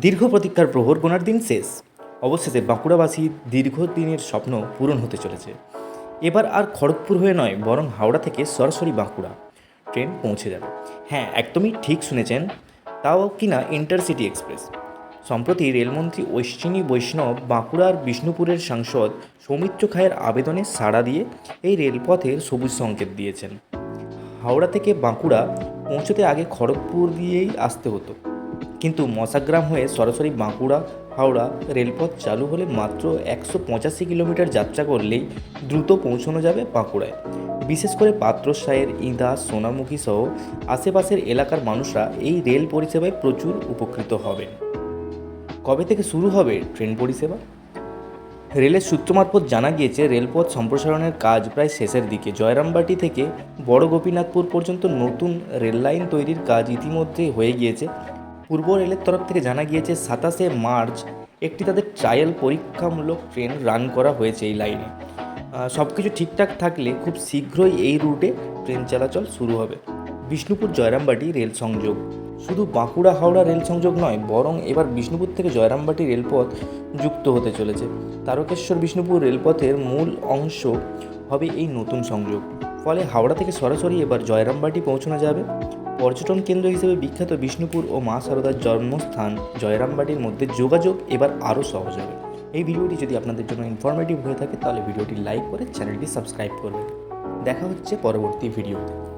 দীর্ঘ প্রতীক্ষার প্রহর গোনার দিন শেষ। অবশেষে বাঁকুড়াবাসী দীর্ঘদিনের স্বপ্ন পূরণ হতে চলেছে। এবার আর খড়গপুর হয়ে নয়, বরং হাওড়া থেকে সরাসরি বাঁকুড়া। ট্রেন পৌঁছে যাবে। হ্যাঁ একদমই ঠিক শুনেছেন, তাও কিনা ইন্টারসিটি এক্সপ্রেস। সম্প্রতি রেলমন্ত্রী ঐশ্বিনী বৈষ্ণব বাঁকুড়ার বিষ্ণুপুরের সাংসদ সৌমিত্র খায়ের আবেদনে সাড়া দিয়ে এই রেলপথের সবুজ সংকেত দিয়েছেন। হাওড়া থেকে বাঁকুড়া পৌঁছতে আগে খড়গপুর দিয়েই আসতে হতো। কিন্তু মশাগ্রাম হয়ে সরাসরি বাঁকুড়া, হাওড়া রেলপথ চালু হলে মাত্র একশো পঁচাশি কিলোমিটার যাত্রা করলেই দ্রুত পৌঁছানো যাবে বাঁকুড়ায়। বিশেষ করে পাত্রসায়ের ইঁদা, সোনামুখী সহ আশেপাশের এলাকার মানুষরা এই রেল পরিষেবায় প্রচুর উপকৃত হবেন। কবে থেকে শুরু হবে ট্রেন পরিষেবা? রেলের সূত্র মারফত জানা গিয়েছে, রেলপথ সম্প্রসারণের কাজ প্রায় শেষের দিকে। জয়রামবাটি থেকে বড় গোপীনাথপুর পর্যন্ত নতুন রেল লাইন তৈরির কাজ ইতিমধ্যে হয়ে গিয়েছে। পূর্ব রেলের তরফ থেকে জানা গিয়েছে, সাতাশে মার্চ একটি তাদের ট্রায়াল পরীক্ষামূলক ট্রেন রান করা হয়েছে এই লাইনে সব কিছু ঠিকঠাক থাকলে খুব শীঘ্রই এই রুটে ট্রেন চলাচল শুরু হবে। বিষ্ণুপুর জয়রামবাটি রেল সংযোগ। শুধু বাঁকুড়া হাওড়া রেল সংযোগ নয়, বরং এবার বিষ্ণুপুর থেকে জয়রামবাটি রেলপথ যুক্ত হতে চলেছে। তারকেশ্বর বিষ্ণুপুর রেলপথের মূল অংশ হবে এই নতুন সংযোগ। ফলে হাওড়া থেকে সরাসরি এবার জয়রামবাটি পৌঁছানো যাবে। পর্যটন কেন্দ্র হিসেবে বিখ্যাত বিষ্ণুপুর ও মা সারদার জন্মস্থান জয়রামবাটির মধ্যে যোগাযোগ এবার আরও সহজ হবে। এই ভিডিওটি যদি আপনাদের জন্য ইনফরমেটিভ হয়ে থাকে, তাহলে ভিডিওটি লাইক করে চ্যানেলটি সাবস্ক্রাইব করবেন। দেখা হচ্ছে পরবর্তী ভিডিওতে।